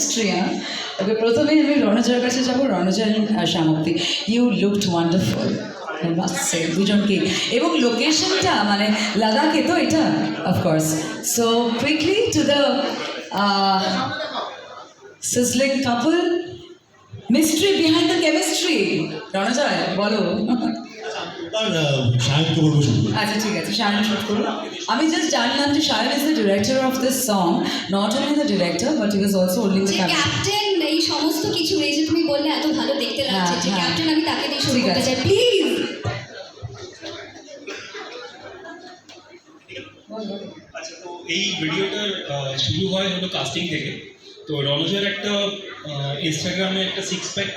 Chemistry হ্যাঁ? ওকে প্রথমেই আমি রণজার কাছে যাব। রণজা সামগ্রী ইউ লুকড ওয়ান্ডারফুল দুজনকে। এবং লোকেশনটা মানে লাদাখে তো এটা of course so quickly to the sizzling couple mystery behind the chemistry Ranjoy, বলো। আচ্ছা ঠিক আছে শায়ন শুট করুন আমি জাস্ট জানলাম যে Shayan is the director of this song not only the director but was also holding the captain এই সমস্ত কিছু এই যে তুমি বললে এত ভালো দেখতে লাগছে হ্যাঁ, যে হ্যাঁ। ক্যাপ্টেন আমি তাকে দিয়ে শুরু করতে চাই প্লিজ আচ্ছা তো এই ভিডিওটার শুরু হয় হলো কাস্টিং থেকে। তো রনজের একটা ইনস্টাগ্রামে একটা সিক্স প্যাক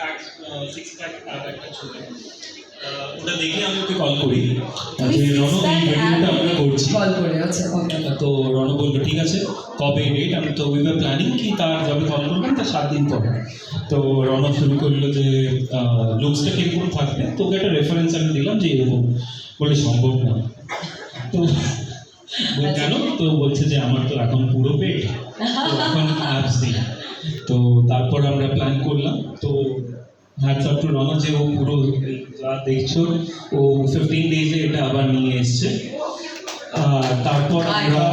সিক্স প্যাক একটা ছবি। ওটা দেখে আমি ওকে কল করি। রণ এই ভিডিওটা আমরা করছি। কল করে আচ্ছা তো রণ বলল ঠিক আছে কবে ডেট আমি তো উই ওয়ার প্ল্যানিং কি তার যবে কল করবেন তার সাত দিন পরে। তো রণ শুরু করল যে লুকসটা কীরকম থাকবে? তো ওকে একটা রেফারেন্স আমি দিলাম যে এরকম বলে সম্ভব না। তো বল, কেন? তো বলছে যে আমার তো এখন পুরো পেট এখন অ্যাপস দিই তো তারপর আমরা প্ল্যান করলাম। তো হ্যাটস অফ টু রণ যে ও পুরো যা দেখছ ও ফিফটিন ডেজে এটা আবার নিয়ে এসছে। আর তারপর আমরা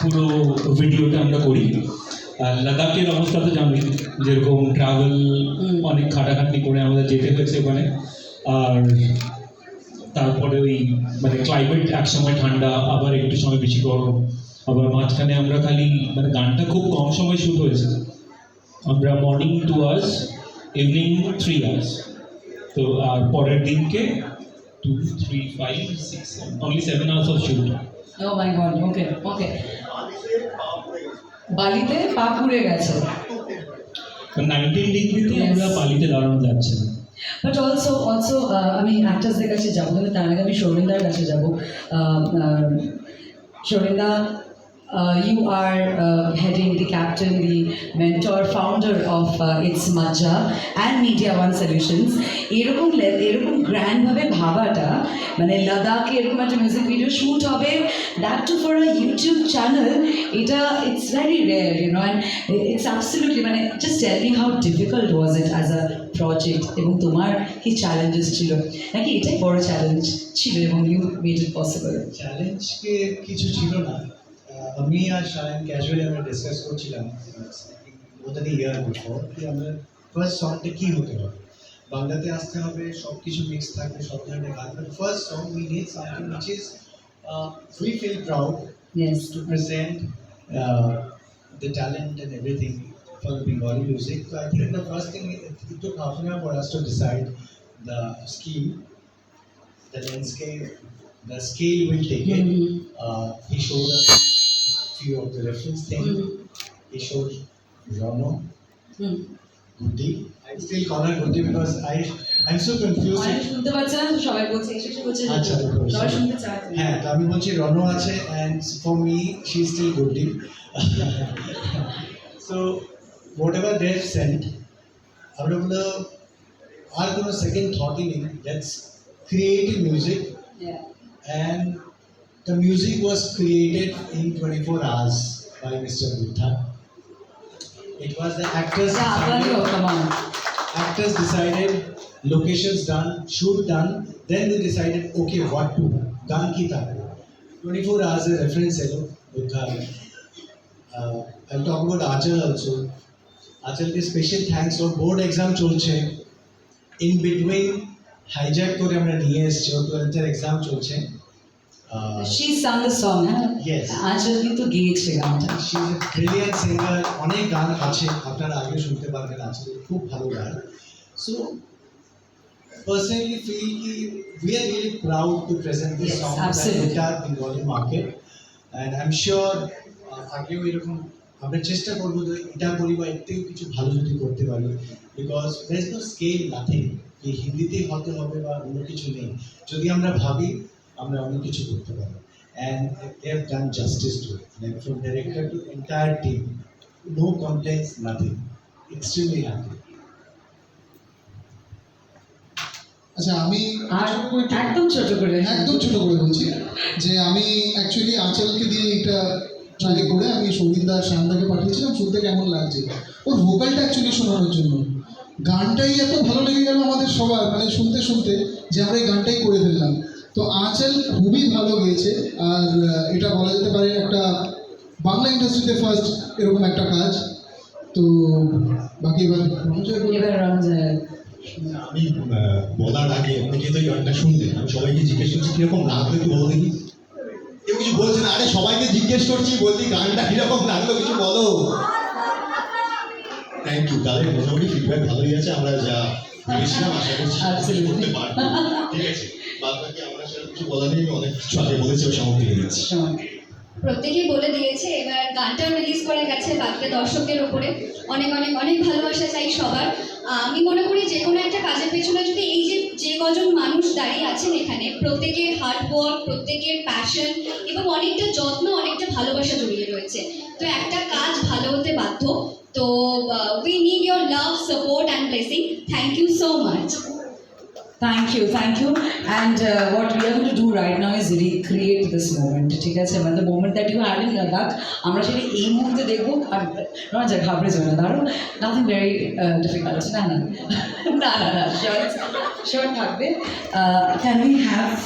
পুরো ভিডিওটা আমরা করি। আর লাদাখের অবস্থা তো জানি যেরকম ট্রাভেল অনেক খাটাখাটনি করে আমাদের যেতে হয়েছে ওখানে। আর তারপরে ওই মানে ক্লাইমেট এক সময় ঠান্ডা আবার একটু সময় বেশি গরম। আবার মাঝখানে আমরা খালি মানে গানটা খুব কম সময় শ্যুট হয়েছে। আমরা morning two hours evening three hours তো আর পরের দিনকে two three five six only seven hours of shoot oh my god okay okay বালিতে পা পুড়ে গেছে। নাইনটিন ডিগ্রিতে আমরা পালিতে দাঁড়ানো যাচ্ছে না। বাট অলসো অলসো আমি অ্যাক্টার্সদের কাছে যাব কিন্তু তার আগে আমি সৌরিন্দার কাছে যাব। সৌরিন্দা you are heading the captain the mentor founder of it's Majja and media one solutions এরকম le- এরকম গ্র্যান্ডভাবে ভাবাটা মানে লাদাখে এরকম একটা মিউজিক ভিডিও শ্যুট হবে that to for a YouTube channel এটা it's very rare you know and it's absolutely মানে just tell me how difficult was it as a project এবং তোমার কি চ্যালেঞ্জেস ছিল নাকি এটাই বড় চ্যালেঞ্জ ছিল এবং ইউ মেড ইট পসিবল চ্যালেঞ্জকে কিছু ছিল না আহ, আমি আর শায়ন ক্যাজুয়ালি আমরা ডিসকাস করছিলাম মোর দ্যান ইয়ার বিফোর কি আমরা ফার্স্ট সংটা কী হতে হবে বাংলাতে আসতে হবে সব কিছু মিক্স থাকবে সব ধরনের গান but first song we need something which is we feel proud yes to present uh, the talent and everything for the Bengali music. So I think the first thing it, it took half an hour for us to decide the scheme, the landscape, the scale we'll take it. Mhm. Uh, he showed us few of the reference things. Mhm. He showed Rono, hmm Gudi. I still call her Gudi because I I'm so confused. অনেক শুনতে পাচ্ছে না তো সবাই বলছে এসে এসে বলছে আচ্ছা, বুঝতে সবাই পারছি। শুনতে চায় হ্যাঁ তো আমি বলছি রনো আছে and for me she is still good deep so whatever they sent আমরা বললো আর কোনো সেকেন্ড থটই নেই let's creative music Yeah. and the music was created in 24 hours by Mr. Buddha. It was the actors Yeah, decided, Avalio, come on. actors decided, locations done, shoot done, then they decided, okay, what to, done ki tha. 24 hours a reference hello, Buddha. Uh, I'll talk about Achal also. Achal ke special thanks for board exam চলছে in between hijack করে আমরা নিয়ে এসছি ওর টুয়েলথের exam চলছে Uh, She sang the song, হ্যাঁ Yes. আঁচল কিন্তু গেয়েছে গানটা she is a brilliant singer অনেক গান আছে আপনারা আগে শুনতে পারবেন আজকে খুব ভালো গান so personally feel ki we are really proud to present this Yes, song absolutely. that entire Bengali market and I'm sure uh, আগেও এরকম আমরা চেষ্টা করবো যে এটা করি বা এর থেকেও কিছু ভালো যদি করতে পারি because there is no scale nothing এই হিন্দিতেই হতে হবে বা অন্য কিছু নেই যদি আমরা ভাবি আমরা অনেক কিছু করতে পারি। And they have done justice to it. Like from director to entire team no complaints nothing. Extremely happy. আচ্ছা আমি একদম ছোট করে একদম ছোট করে বলছি যে আমি অ্যাকচুয়ালি আঁচলকে দিয়ে এটা ট্রাই করে আমি সৌরিন্দা শান্তাকে পাঠিয়েছিলাম শুনতে কেমন লাগছে? ওর ভোকালটা অ্যাকচুয়ালি শোনানোর জন্য। গানটাই এত ভালো লেগে গেল আমাদের সবার মানে শুনতে শুনতে যে আমরা এই গানটাই করে ফেললাম। তো আঁচল খুবই ভালো গেয়েছে আর এটা বলা যেতে পারে একটা বাংলা ইন্ডাস্ট্রিতে ফার্স্ট এরকম একটা কাজ। তো বাকি এবার আমি বলার আগে অনেকে তো এই গানটা শুনলেন আমি সবাইকে জিজ্ঞেস করছি কীরকম লাগল একটু বলো দেখি। কেউ কিছু বলছে না আরে সবাইকে জিজ্ঞেস করছি বলছি গানটা কীরকম লাগল কিছু বলো। থ্যাংক ইউ তাদের মোটামুটি ফিডব্যাক ভালোই আছে আমরা যা ভেবেছিলাম আশা করছি করতে পারব। ঠিক আছে? প্রত্যেকেই বলে দিয়েছে, এবার গানটাও রিলিজ করে গেছে বাকিটা দর্শকদের উপরে। অনেক অনেক অনেক ভালোবাসা চাই সবার। আমি মনে করি যে কোনো একটা কাজের পেছনে যদি এই যে যে কজন মানুষ দাঁড়িয়ে আছেন এখানে প্রত্যেকের হার্ড ওয়ার্ক প্রত্যেকের প্যাশন এবং অনেকটা যত্ন, অনেকটা ভালোবাসা জড়িয়ে রয়েছে। তো একটা কাজ ভালো হতে বাধ্য। তো we need your love support and blessing thank you so much Thank you, thank you. And uh, what we are going to do right now is recreate this moment. ঠিক আছে মানে the moment that you had in Ladakh আমরা সেটা এই মুহূর্তে দেখবো আর রঞ্জা ঘাবড়ে যাবে না দাঁড়ো নাথিং ভেরি ডিফিকাল্ট না না না না না শিওর শিওর থাকবে ক্যান উই হ্যাভ